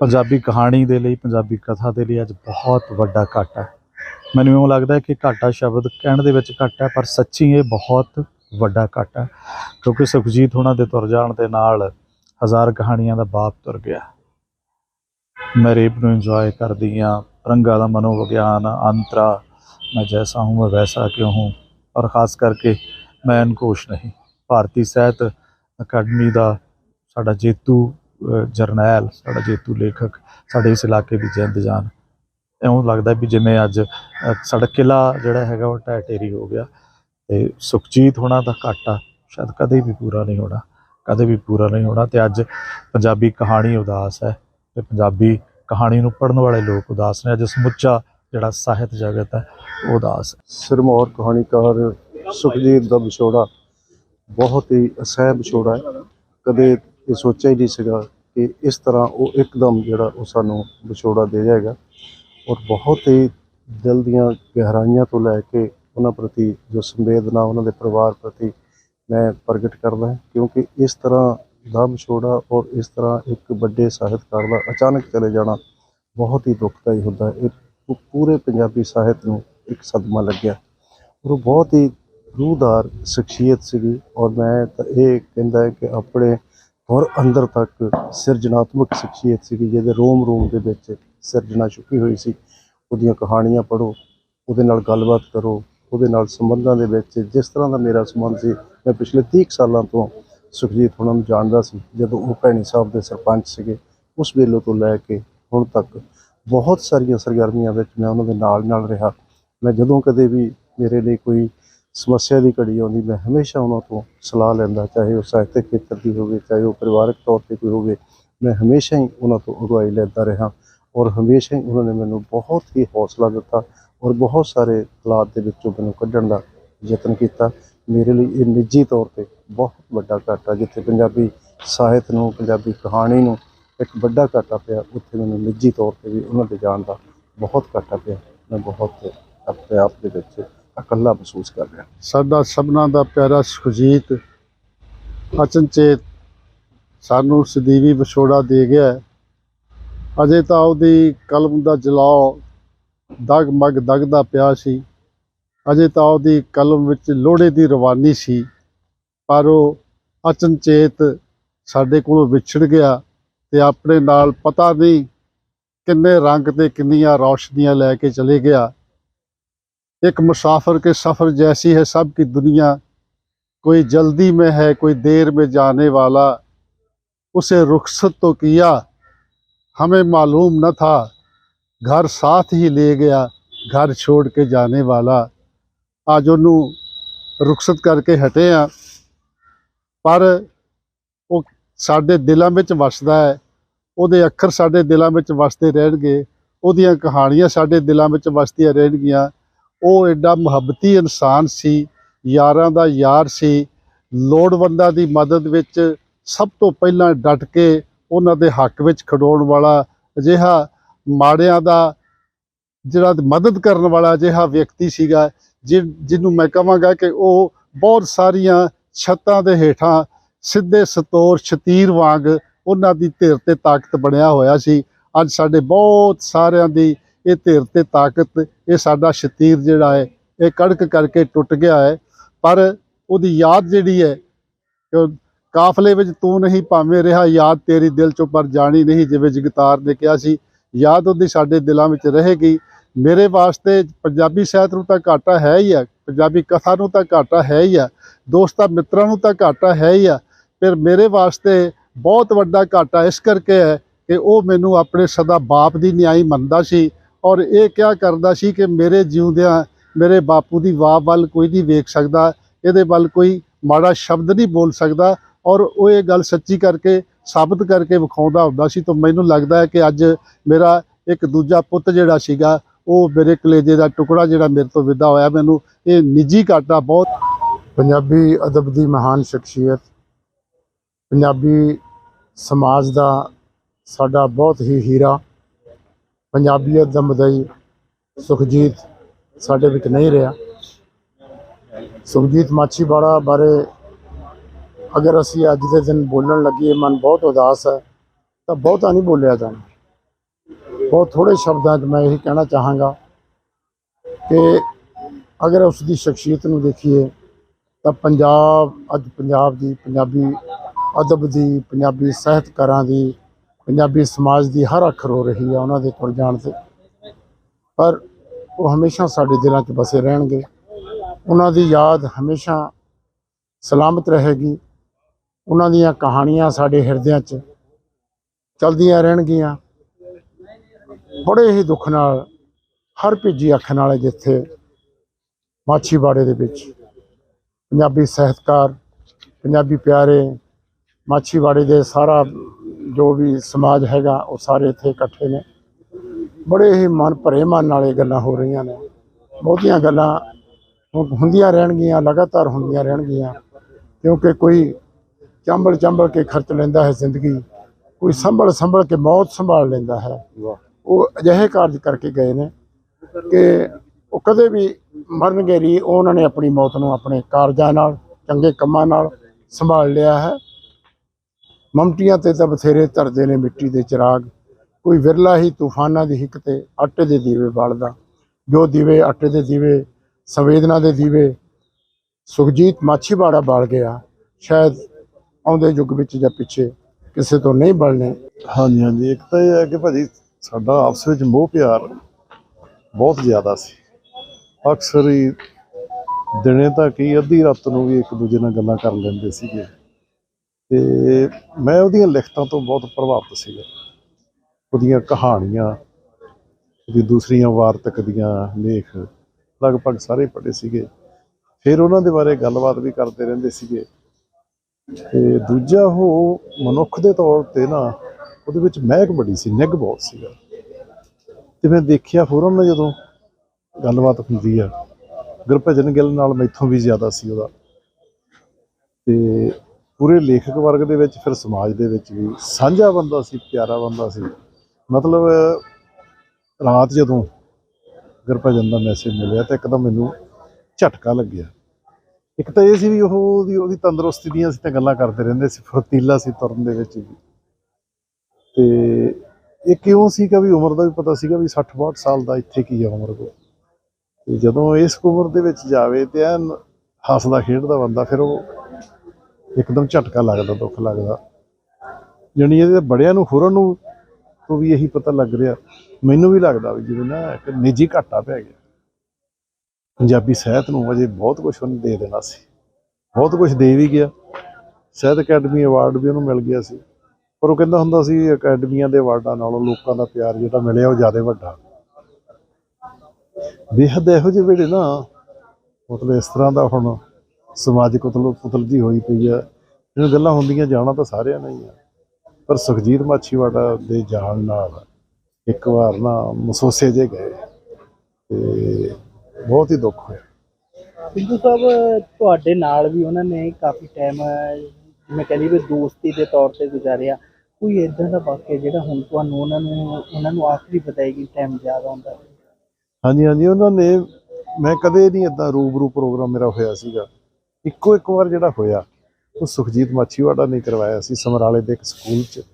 ਪੰਜਾਬੀ ਕਹਾਣੀ ਦੇ ਲਈ, ਪੰਜਾਬੀ ਕਥਾ ਦੇ ਲਈ ਅੱਜ ਬਹੁਤ ਵੱਡਾ ਘਾਟਾ ਹੈ। ਮੈਨੂੰ ਇਉਂ ਲੱਗਦਾ ਹੈ ਕਿ ਘਾਟਾ ਸ਼ਬਦ ਕਹਿਣ ਦੇ ਵਿੱਚ ਘੱਟ ਹੈ, ਪਰ ਸੱਚੀ ਇਹ ਬਹੁਤ ਵੱਡਾ ਘਾਟਾ ਹੈ, ਕਿਉਂਕਿ ਸੁਖਜੀਤ ਹੋਣਾ ਦੇ ਤੁਰ ਜਾਣ ਦੇ ਨਾਲ ਹਜ਼ਾਰ ਕਹਾਣੀਆਂ ਦਾ ਬਾਪ ਤੁਰ ਗਿਆ। ਮੈਂ ਰੇਪ ਨੂੰ ਇੰਜੋਏ ਕਰਦੀ ਹਾਂ, ਰੰਗਾ ਦਾ ਮਨੋਵਿਗਿਆਨ, ਅੰਤਰਾ, ਮੈਂ ਜੈਸਾ ਹੂੰ, ਮੈਂ ਵੈਸਾ ਕਿਉਂ ਹੂੰ, ਔਰ ਖਾਸ ਕਰਕੇ ਮੈਂ ਅਨਕੋਸ਼ ਨਹੀਂ। ਭਾਰਤੀ ਸਾਹਿਤ ਅਕੈਡਮੀ ਦਾ ਸਾਡਾ ਜੇਤੂ ਜਰਨੈਲ, ਸਾਡਾ ਜੇਤੂ ਲੇਖਕ, ਸਾਡੇ ਇਸ ਇਲਾਕੇ ਦੀ ਜਿੰਦ ਜਾਨ ਇਉਂ ਲੱਗਦਾ ਵੀ ਜਿਵੇਂ ਅੱਜ ਸਾਡਾ ਕਿਲਾ ਜਿਹੜਾ ਹੈਗਾ ਉਹ ਢਹਿ ਢੇਰੀ ਹੋ ਗਿਆ ਤੇ ਸੁਖਜੀਤ ਹੋਣਾ ਦਾ ਘਾਟਾ ਸ਼ਾਇਦ ਕਦੇ ਵੀ ਪੂਰਾ ਨਹੀਂ ਹੋਣਾ, ਕਦੇ ਵੀ ਪੂਰਾ ਨਹੀਂ ਹੋਣਾ ਤੇ ਅੱਜ ਪੰਜਾਬੀ ਕਹਾਣੀ ਉਦਾਸ ਹੈ ਤੇ ਪੰਜਾਬੀ ਕਹਾਣੀ ਨੂੰ ਪੜ੍ਹਨ ਵਾਲੇ ਲੋਕ ਉਦਾਸ ਨੇ, ਅੱਜ ਸਮੁੱਚਾ ਜਿਹੜਾ ਸਾਹਿਤ ਜਗਤ ਹੈ, ਉਹ ਉਦਾਸ ਹੈ। ਸਿਰਮੌਰ ਕਹਾਣੀਕਾਰ ਸੁਖਜੀਤ ਦਾ ਵਿਛੋੜਾ ਬਹੁਤ ਹੀ ਅਸਹਿ ਵਿਛੋੜਾ ਹੈ। ਕਦੇ ਇਹ ਸੋਚਿਆ ਹੀ ਨਹੀਂ ਸੀਗਾ ਕਿ ਇਸ ਤਰ੍ਹਾਂ ਉਹ ਇੱਕਦਮ ਜਿਹੜਾ ਉਹ ਸਾਨੂੰ ਵਿਛੋੜਾ ਦੇ ਜਾਏਗਾ ਔਰ ਬਹੁਤ ਹੀ ਦਿਲ ਦੀਆਂ ਗਹਿਰਾਈਆਂ ਤੋਂ ਲੈ ਕੇ ਉਹਨਾਂ ਪ੍ਰਤੀ ਜੋ ਸੰਵੇਦਨਾ ਉਹਨਾਂ ਦੇ ਪਰਿਵਾਰ ਪ੍ਰਤੀ ਮੈਂ ਪ੍ਰਗਟ ਕਰਦਾ ਕਿਉਂਕਿ ਇਸ ਤਰ੍ਹਾਂ ਦਾ ਵਿਛੋੜਾ ਔਰ ਇਸ ਤਰ੍ਹਾਂ ਇੱਕ ਵੱਡੇ ਸਾਹਿਤਕਾਰ ਦਾ ਅਚਾਨਕ ਚਲੇ ਜਾਣਾ ਬਹੁਤ ਹੀ ਦੁਖਦਾਈ ਹੁੰਦਾ ਇਹ ਪੂਰੇ ਪੰਜਾਬੀ ਸਾਹਿਤ ਨੂੰ ਇੱਕ ਸਦਮਾ ਲੱਗਿਆ। ਔਰ ਉਹ ਬਹੁਤ ਹੀ ਰੂਹਦਾਰ ਸ਼ਖਸੀਅਤ ਸੀਗੀ ਔਰ ਮੈਂ ਤਾਂ ਇਹ ਕਹਿੰਦਾ ਹੈ ਕਿ ਆਪਣੇ ਹੋਰ ਅੰਦਰ ਤੱਕ ਸਿਰਜਣਾਤਮਕ ਸ਼ਖਸੀਅਤ ਸੀਗੀ, ਜਿਹਦੇ ਰੋਮ ਰੋਮ ਦੇ ਵਿੱਚ ਸਿਰਜਣਾ ਛੁਪੀ ਹੋਈ ਸੀ। ਉਹਦੀਆਂ ਕਹਾਣੀਆਂ ਪੜ੍ਹੋ, ਉਹਦੇ ਨਾਲ ਗੱਲਬਾਤ ਕਰੋ, ਉਹਦੇ ਨਾਲ ਸੰਬੰਧਾਂ ਦੇ ਵਿੱਚ ਜਿਸ ਤਰ੍ਹਾਂ ਦਾ ਮੇਰਾ ਸੰਬੰਧ ਸੀ, ਮੈਂ ਪਿਛਲੇ 30 ਕੁ ਸਾਲਾਂ ਤੋਂ ਸੁਖਜੀਤ ਹੁਣਾਂ ਨੂੰ ਜਾਣਦਾ ਸੀ, ਜਦੋਂ ਉਹ ਭੈਣੀ ਸਾਹਿਬ ਦੇ ਸਰਪੰਚ ਸੀਗੇ, ਉਸ ਵੇਲੇ ਤੋਂ ਲੈ ਕੇ ਹੁਣ ਤੱਕ ਬਹੁਤ ਸਾਰੀਆਂ ਸਰਗਰਮੀਆਂ ਵਿੱਚ ਮੈਂ ਉਹਨਾਂ ਦੇ ਨਾਲ ਨਾਲ ਰਿਹਾ। ਮੈਂ ਜਦੋਂ ਕਦੇ ਵੀ ਮੇਰੇ ਲਈ ਕੋਈ ਸਮੱਸਿਆ ਦੀ ਘੜੀ ਆਉਂਦੀ, ਮੈਂ ਹਮੇਸ਼ਾ ਉਹਨਾਂ ਤੋਂ ਸਲਾਹ ਲੈਂਦਾ, ਚਾਹੇ ਉਹ ਸਾਹਿਤਕ ਖੇਤਰ ਦੀ ਹੋਵੇ, ਚਾਹੇ ਉਹ ਪਰਿਵਾਰਕ ਤੌਰ ਤੇ ਕੋਈ ਹੋਵੇ, ਮੈਂ ਹਮੇਸ਼ਾ ਹੀ ਉਹਨਾਂ ਤੋਂ ਅਗਵਾਈ ਲੈਂਦਾ ਰਿਹਾ ਔਰ ਹਮੇਸ਼ਾ ਹੀ ਉਹਨਾਂ ਨੇ ਮੈਨੂੰ ਬਹੁਤ ਹੀ ਹੌਸਲਾ ਦਿੱਤਾ ਔਰ ਬਹੁਤ ਸਾਰੇ ਹਾਲਾਤ ਦੇ ਵਿੱਚੋਂ ਮੈਨੂੰ ਕੱਢਣ ਦਾ ਯਤਨ ਕੀਤਾ। ਮੇਰੇ ਲਈ ਇਹ ਨਿੱਜੀ ਤੌਰ ਤੇ ਬਹੁਤ ਵੱਡਾ ਘਾਟਾ, ਜਿੱਥੇ ਪੰਜਾਬੀ ਸਾਹਿਤ ਨੂੰ, ਪੰਜਾਬੀ ਕਹਾਣੀ ਨੂੰ ਇੱਕ ਵੱਡਾ ਘਾਟਾ ਪਿਆ, ਉੱਥੇ ਮੈਨੂੰ ਨਿੱਜੀ ਤੌਰ ਤੇ ਵੀ ਉਹਨਾਂ ਦੇ ਜਾਣ ਦਾ ਬਹੁਤ ਘਾਟਾ ਪਿਆ। ਮੈਂ ਬਹੁਤ ਆਪਣੇ ਆਪ ਦੇ ਵਿੱਚ ਇਕੱਲਾ ਮਹਿਸੂਸ ਕਰ ਰਿਹਾ। ਸਾਡਾ ਸਭਨਾਂ ਦਾ ਪਿਆਰਾ ਸੁਖਜੀਤ ਅਚਨਚੇਤ ਸਾਨੂੰ ਸਦੀਵੀ ਵਿਛੋੜਾ ਦੇ ਗਿਆ ਅਜੇ ਤਾਂ ਉਹਦੀ ਕਲਮ ਦਾ ਜਲਾਓ ਦਗ ਮਗ ਦਗਦਾ ਪਿਆ ਸੀ। ਅਜੇ ਤਾਂ ਉਹਦੀ ਕਲਮ ਵਿੱਚ ਲੋੜੇ ਦੀ ਰਵਾਨੀ ਸੀ। ਪਰ ਉਹ ਅਚਨਚੇਤ ਸਾਡੇ ਕੋਲੋਂ ਵਿਛੜ ਗਿਆ ਤੇ ਆਪਣੇ ਨਾਲ ਪਤਾ ਨਹੀਂ ਕਿੰਨੇ ਰੰਗ ਤੇ ਕਿੰਨੀਆਂ ਰੌਸ਼ਨੀਆਂ ਲੈ ਕੇ ਚਲੇ ਗਿਆ। एक मुसाफिर के सफ़र जैसी है सब की दुनिया कोई जल्दी में है कोई देर में जाने वाला उसे रुखसत तो किया हमें मालूम न था घर साथ ही ले गया घर छोड़ के जाने वाला आज ਉਹਨੂੰ ਰੁਖਸਤ ਕਰਕੇ ਹਟੇ ਆ ਪਰ ਉਹ ਸਾਡੇ ਦਿਲਾਂ ਵਿੱਚ ਵਸਦਾ ਹੈ ਉਹਦੇ ਅੱਖਰ ਸਾਡੇ ਦਿਲਾਂ ਵਿੱਚ ਵਸਦੇ ਰਹਿਣਗੇ ਉਹਦੀਆਂ ਕਹਾਣੀਆਂ ਸਾਡੇ ਦਿਲਾਂ ਵਿੱਚ ਵਸਦੀਆਂ ਰਹਿਣਗੀਆਂ ਉਹ ਐਡਾ ਮੁਹੱਬਤੀ ਇਨਸਾਨ ਸੀ, ਯਾਰਾਂ ਦਾ ਯਾਰ ਸੀ, ਲੋੜਵੰਦਾਂ ਦੀ ਮਦਦ ਵਿੱਚ ਸਭ ਤੋਂ ਪਹਿਲਾਂ ਡਟ ਕੇ ਉਹਨਾਂ ਦੇ ਹੱਕ ਵਿੱਚ ਖੜੋਣ ਵਾਲਾ ਅਜਿਹਾ ਮਾੜਿਆਂ ਦਾ ਜਿਹੜਾ ਮਦਦ ਕਰਨ ਵਾਲਾ ਅਜਿਹਾ ਵਿਅਕਤੀ ਸੀਗਾ, ਜਿ- ਜਿਹਨੂੰ ਮੈਂ ਕਹਾਂਗਾ ਕਿ ਉਹ ਬਹੁਤ ਸਾਰੀਆਂ ਛੱਤਾਂ ਦੇ ਹੇਠਾਂ ਸਿੱਧੇ ਸਤੋਰ ਛਤੀਰ ਵਾਂਗ ਉਹਨਾਂ ਦੀ ਧਿਰ ਤੇ ਤਾਕਤ ਬਣਿਆ ਹੋਇਆ ਸੀ। ਅੱਜ ਸਾਡੇ ਬਹੁਤ ਸਾਰਿਆਂ ਦੀ ਇਹ ਧਿਰ ਤੇ ਤਾਕਤ, ਇਹ ਸਾਡਾ ਸ਼ਤੀਰ ਜਿਹੜਾ ਹੈ, ਇਹ ਕੜਕ ਕਰਕੇ ਟੁੱਟ ਗਿਆ ਹੈ। ਪਰ ਉਹਦੀ ਯਾਦ ਜਿਹੜੀ ਹੈ ਕਾਫਲੇ ਵਿੱਚ ਤੂੰ ਨਹੀਂ ਭਾਵੇਂ ਰਿਹਾ, ਯਾਦ ਤੇਰੀ ਦਿਲ ਚੋਂ ਪਰ ਜਾਣੀ ਨਹੀਂ, ਜਿਵੇਂ ਜਗਤਾਰ ਨੇ ਕਿਹਾ ਸੀ। ਯਾਦ ਉਹਦੀ ਸਾਡੇ ਦਿਲਾਂ ਵਿੱਚ ਰਹੇਗੀ। ਮੇਰੇ ਵਾਸਤੇ ਪੰਜਾਬੀ ਸਾਹਿਤ ਨੂੰ ਤਾਂ ਘਾਟਾ ਹੈ ਹੀ ਆ, ਪੰਜਾਬੀ ਕਥਾ ਨੂੰ ਤਾਂ ਘਾਟਾ ਹੈ ਹੀ ਆ, ਦੋਸਤਾਂ ਮਿੱਤਰਾਂ ਨੂੰ ਤਾਂ ਘਾਟਾ ਹੈ ਹੀ ਆ। ਪਰ ਮੇਰੇ ਵਾਸਤੇ ਬਹੁਤ ਵੱਡਾ ਘਾਟਾ ਇਸ ਕਰਕੇ ਹੈ ਕਿ ਉਹ ਮੈਨੂੰ ਆਪਣੇ ਸਦਾ ਬਾਪ ਦੀ ਨਿਆਈ ਮੰਨਦਾ ਸੀ। ਔਰ ਇਹ ਕਿਹਾ ਕਰਦਾ ਸੀ ਕਿ ਮੇਰੇ ਜਿਉਂਦਿਆਂ ਮੇਰੇ ਬਾਪੂ ਦੀ ਵਾਹ ਵੱਲ ਕੋਈ ਨਹੀਂ ਵੇਖ ਸਕਦਾ, ਇਹਦੇ ਵੱਲ ਕੋਈ ਮਾੜਾ ਸ਼ਬਦ ਨਹੀਂ ਬੋਲ ਸਕਦਾ ਔਰ ਉਹ ਇਹ ਗੱਲ ਸੱਚੀ ਕਰਕੇ ਸਾਬਤ ਕਰਕੇ ਵਿਖਾਉਂਦਾ ਹੁੰਦਾ ਸੀ ਤਾਂ ਮੈਨੂੰ ਲੱਗਦਾ ਹੈ ਕਿ ਅੱਜ ਮੇਰਾ ਇੱਕ ਦੂਜਾ ਪੁੱਤ ਜਿਹੜਾ ਸੀਗਾ, ਉਹ ਮੇਰੇ ਕਲੇਜੇ ਦਾ ਟੁਕੜਾ ਜਿਹੜਾ ਮੇਰੇ ਤੋਂ ਵਿਦਾ ਹੋਇਆ ਮੈਨੂੰ, ਇਹ ਨਿੱਜੀ ਘਾਟਾ ਬਹੁਤ ਪੰਜਾਬੀ ਅਦਬ ਦੀ ਮਹਾਨ ਸ਼ਖਸੀਅਤ, ਪੰਜਾਬੀ ਸਮਾਜ ਦਾ ਸਾਡਾ ਬਹੁਤ ਹੀ ਹੀਰਾ ਪੰਜਾਬੀਅਤ ਦਾ ਮਦਈ ਸੁਖਜੀਤ ਸਾਡੇ ਵਿੱਚ ਨਹੀਂ ਰਿਹਾ। ਸੁਖਜੀਤ ਮਾਛੀਵਾੜਾ ਬਾਰੇ ਅਗਰ ਅਸੀਂ ਅੱਜ ਦੇ ਦਿਨ ਬੋਲਣ ਲੱਗੀਏ ਮਨ ਬਹੁਤ ਉਦਾਸ ਹੈ, ਤਾਂ ਬਹੁਤਾ ਨਹੀਂ ਬੋਲਿਆ ਜਾਣਾ। ਬਹੁਤ ਥੋੜੇ ਸ਼ਬਦਾਂ 'ਚ ਮੈਂ ਇਹੀ ਕਹਿਣਾ ਚਾਹਾਂਗਾ ਕਿ ਅਗਰ ਉਸ ਦੀ ਸ਼ਖਸੀਅਤ ਨੂੰ ਦੇਖੀਏ, ਤਾਂ ਪੰਜਾਬ, ਅੱਜ ਪੰਜਾਬ ਦੀ ਪੰਜਾਬੀ ਅਦਬ ਦੀ, ਪੰਜਾਬੀ ਸਾਹਿਤਕਾਰਾਂ ਦੀ ਪੰਜਾਬੀ ਸਮਾਜ ਦੀ ਹਰ ਅੱਖਰ ਹੋ ਰਹੀ ਹੈ ਉਹਨਾਂ ਦੇ ਤੁਰ ਜਾਣ ਤੇ। ਪਰ ਉਹ ਹਮੇਸ਼ਾ ਸਾਡੇ ਦਿਲਾਂ 'ਚ ਬਸੇ ਰਹਿਣਗੇ। ਉਹਨਾਂ ਦੀ ਯਾਦ ਹਮੇਸ਼ਾ ਸਲਾਮਤ ਰਹੇਗੀ। ਉਹਨਾਂ ਦੀਆਂ ਕਹਾਣੀਆਂ ਸਾਡੇ ਹਿਰਦਿਆਂ 'ਚ ਚਲਦੀਆਂ ਰਹਿਣਗੀਆਂ। ਬੜੇ ਹੀ ਦੁੱਖ ਨਾਲ, ਹਰ ਭਿੱਜੀ ਅੱਖ ਨਾਲ ਜਿੱਥੇ ਮਾਛੀਵਾੜੇ ਦੇ ਵਿੱਚ। ਪੰਜਾਬੀ ਸਾਹਿਤਕਾਰ, ਪੰਜਾਬੀ ਪਿਆਰੇ ਮਾਛੀਵਾੜੇ ਦੇ ਸਾਰਾ ਜੋ ਵੀ ਸਮਾਜ ਹੈਗਾ ਉਹ ਸਾਰੇ ਇੱਥੇ ਇਕੱਠੇ ਨੇ। ਬੜੇ ਹੀ ਮਨ ਭਰੇ ਮਨ ਨਾਲ ਇਹ ਗੱਲਾਂ ਹੋ ਰਹੀਆਂ ਨੇ। ਬਹੁਤੀਆਂ ਗੱਲਾਂ ਹੁੰਦੀਆਂ ਰਹਿਣਗੀਆਂ ਲਗਾਤਾਰ ਹੁੰਦੀਆਂ ਰਹਿਣਗੀਆਂ ਕਿਉਂਕਿ ਕੋਈ ਚੰਬਲ ਚੰਬਲ ਕੇ ਖਰਚ ਲੈਂਦਾ ਹੈ ਜ਼ਿੰਦਗੀ ਕੋਈ ਸੰਭਲ ਸੰਭਲ ਕੇ ਮੌਤ ਸੰਭਾਲ ਲੈਂਦਾ ਹੈ। ਉਹ ਅਜਿਹੇ ਕਾਰਜ ਕਰਕੇ ਗਏ ਨੇ ਕਿ ਉਹ ਕਦੇ ਵੀ ਮਰਨਗੇ ਨਹੀਂ ਉਹ ਉਹਨਾਂ ਨੇ ਆਪਣੀ ਮੌਤ ਨੂੰ ਆਪਣੇ ਕਾਰਜਾਂ ਨਾਲ ਚੰਗੇ ਕੰਮਾਂ ਨਾਲ ਸੰਭਾਲ ਲਿਆ ਹੈ। ਮਮਟੀਆਂ ਤੇ ਤਾਂ ਬਥੇਰੇ ਧਰਦੇ ਨੇ ਮਿੱਟੀ ਦੇ ਚਿਰਾਗ। ਕੋਈ ਵਿਰਲਾ ਹੀ ਤੂਫਾਨਾਂ ਦੀ ਹਿੱਕ ਤੇ ਆਟੇ ਦੇ ਦੀਵੇ ਬਾਲਦਾ। ਜੋ ਦੀਵੇ ਆਟੇ ਦੇ ਦੀਵੇ, ਸੰਵੇਦਨਾ ਦੇ ਦੀਵੇ, ਸੁਖਜੀਤ ਮਾਛੀਵਾੜਾ ਬਾਲ ਗਿਆ, ਸ਼ਾਇਦ ਆਉਂਦੇ ਯੁੱਗ ਵਿੱਚ ਜਾਂ ਪਿੱਛੇ ਕਿਸੇ ਤੋਂ ਨਹੀਂ ਬਲਣੇ। ਹਾਂਜੀ ਹਾਂਜੀ। ਇੱਕ ਤਾਂ ਇਹ ਹੈ ਕਿ ਭਾਜੀ ਸਾਡਾ ਆਪਸ ਵਿੱਚ ਮੋਹ ਪਿਆਰ ਬਹੁਤ ਜ਼ਿਆਦਾ ਸੀ। ਅਕਸਰ ਹੀ ਦਿਨੇ ਤਾਂ ਕੀ ਅੱਧੀ ਰਾਤ ਨੂੰ ਵੀ ਇੱਕ ਦੂਜੇ ਨਾਲ ਗੱਲਾਂ ਕਰ ਲੈਂਦੇ ਸੀਗੇ। ਤੇ ਮੈਂ ਉਹਦੀਆਂ ਲਿਖਤਾਂ ਤੋਂ ਬਹੁਤ ਪ੍ਰਭਾਵਿਤ ਸੀਗਾ। ਉਹਦੀਆਂ ਕਹਾਣੀਆਂ, ਉਹਦੀ ਦੂਸਰੀਆਂ ਵਾਰਤਕ ਦੀਆਂ ਲੇਖ ਲਗਭਗ ਸਾਰੇ ਪੜ੍ਹੇ ਸੀਗੇ। ਫਿਰ ਉਹਨਾਂ ਦੇ ਬਾਰੇ ਗੱਲਬਾਤ ਵੀ ਕਰਦੇ ਰਹਿੰਦੇ ਸੀਗੇ। ਤੇ ਦੂਜਾ ਉਹ ਮਨੁੱਖ ਦੇ ਤੌਰ ਤੇ ਨਾ, ਉਹਦੇ ਵਿੱਚ ਮਹਿਕ ਬੜੀ ਸੀ, ਨਿੱਘ ਬਹੁਤ ਸੀਗਾ। ਤੇ ਮੈਂ ਦੇਖਿਆ ਫੌਰਨ ਨਾਲ ਜਦੋਂ ਗੱਲਬਾਤ ਹੁੰਦੀ ਆ, ਗੁਰਭਜਨ ਗਿੱਲ ਨਾਲ ਮੈਥੋਂ ਵੀ ਜ਼ਿਆਦਾ ਸੀ ਉਹਦਾ। ਤੇ ਪੂਰੇ ਲੇਖਕ ਵਰਗ ਦੇ ਵਿੱਚ, ਫਿਰ ਸਮਾਜ ਦੇ ਵਿੱਚ ਵੀ ਸਾਂਝਾ ਬੰਦਾ ਸੀ, ਪਿਆਰਾ ਬੰਦਾ ਸੀ। ਮਤਲਬ, ਰਾਤ ਜਦੋਂ ਗੁਰਭਜਨ ਦਾ ਮੈਸੇਜ ਮਿਲਿਆ ਤਾਂ ਇੱਕਦਮ ਮੈਨੂੰ ਝਟਕਾ ਲੱਗਿਆ। ਇੱਕ ਤਾਂ ਇਹ ਸੀ ਵੀ ਉਹ ਉਹਦੀ ਉਹਦੀ ਤੰਦਰੁਸਤੀ ਦੀਆਂ ਅਸੀਂ ਤਾਂ ਗੱਲਾਂ ਕਰਦੇ ਰਹਿੰਦੇ ਸੀ, ਫੁਰਤੀਲਾ ਸੀ ਤੁਰਨ ਦੇ ਵਿੱਚ ਵੀ। ਤੇ ਇਹ ਕਿਉਂ ਸੀ ਕਿ ਵੀ ਉਮਰ ਦਾ ਵੀ ਪਤਾ ਸੀਗਾ ਵੀ 60 62 ਸਾਲ ਦਾ ਇੱਥੇ ਕੀ ਆ ਉਮਰ ਕੋ ਤੇ ਜਦੋਂ ਇਸ ਉਮਰ ਦੇ ਵਿੱਚ ਜਾਵੇ ਤੇ ਐਨ ਹੱਸਦਾ ਖੇਡਦਾ ਬੰਦਾ, ਫਿਰ ਉਹ ਇੱਕਦਮ ਝਟਕਾ ਲੱਗਦਾ, ਦੁੱਖ ਲੱਗਦਾ। ਜਾਣੀ ਇਹਦੇ ਬੜਿਆਂ ਨੂੰ, ਹੋਰਾਂ ਨੂੰ ਤੋਂ ਵੀ ਇਹੀ ਪਤਾ ਲੱਗ ਰਿਹਾ। ਮੈਨੂੰ ਵੀ ਲੱਗਦਾ ਵੀ ਜਿਵੇਂ ਨਾ ਇੱਕ ਨਿੱਜੀ ਘਾਟਾ ਪੈ ਗਿਆ। ਪੰਜਾਬੀ ਸਾਹਿਤ ਨੂੰ ਅਜੇ ਬਹੁਤ ਕੁਝ ਉਹਨੇ ਦੇ ਦੇਣਾ ਸੀ। ਬਹੁਤ ਕੁਝ ਦੇ ਵੀ ਗਿਆ। ਸਾਹਿਤ ਅਕੈਡਮੀ ਅਵਾਰਡ ਵੀ ਉਹਨੂੰ ਮਿਲ ਗਿਆ ਸੀ। ਪਰ ਉਹ ਕਹਿੰਦਾ ਹੁੰਦਾ ਸੀ ਅਕੈਡਮੀਆਂ ਦੇ ਅਵਾਰਡਾਂ ਨਾਲੋਂ ਲੋਕਾਂ ਦਾ ਪਿਆਰ ਜਿਹੜਾ ਮਿਲਿਆ ਉਹ ਜ਼ਿਆਦਾ ਵੱਡਾ। ਬੇਹੱਦ ਇਹੋ ਜਿਹੇ ਵੇਲੇ ਨਾ, ਮਤਲਬ ਇਸ ਤਰ੍ਹਾਂ ਦਾ ਹੁਣ ਸਮਾਜਿਕ ਉਤਲ ਪੁਤਲ ਜੀ ਹੋਈ ਪਈ ਆ। ਇਹ ਗੱਲਾਂ ਹੁੰਦੀਆਂ ਜਾਣਾ ਤਾਂ ਸਾਰਿਆਂ ਨੇ ਹੀ ਆ। ਪਰ ਸੁਖਜੀਤ ਮਾਛੀਵਾੜਾ ਦੇ ਜਾਣ ਨਾਲ ਇੱਕ ਵਾਰ ਨਾ ਮਸੋਸੇ ਜੇ ਗਏ ਤੇ ਬਹੁਤ ਹੀ ਦੁੱਖ ਹੋਇਆ। ਸਿੱਧੂ ਸਾਹਿਬ ਤੁਹਾਡੇ ਨਾਲ ਵੀ ਉਹਨਾਂ ਨੇ ਕਾਫੀ ਟਾਈਮ ਜਿਵੇਂ ਕਹਿੰਦੀ ਵੀ ਦੋਸਤੀ ਦੇ ਤੌਰ ਤੇ ਗੁਜ਼ਾਰਿਆ। ਕੋਈ ਇਦਾਂ ਦਾ ਵਾਕਿਆ ਜਿਹੜਾ ਹੁਣ ਤੁਹਾਨੂੰ ਉਹਨਾਂ ਨੂੰ ਉਹਨਾਂ ਨੂੰ ਆਖਰੀ ਬਤਾਏਗੀ ਟਾਈਮ ਯਾਦ ਆਉਂਦਾ? ਹਾਂਜੀ ਹਾਂਜੀ ਉਹਨਾਂ ਨੇ ਮੈਂ ਕਦੇ ਨਹੀਂ ਇਦਾਂ ਰੂਬਰੂ ਪ੍ਰੋਗਰਾਮ ਮੇਰਾ ਹੋਇਆ ਸੀਗਾ। ਇੱਕੋ ਇੱਕ ਵਾਰ ਜਿਹੜਾ ਹੋਇਆ, ਉਹ ਸੁਖਜੀਤ ਮਾਛੀਵਾੜਾ ਨੇ ਕਰਵਾਇਆ ਸੀ ਸਮਰਾਲੇ ਦੇ ਇੱਕ ਸਕੂਲ 'ਚ।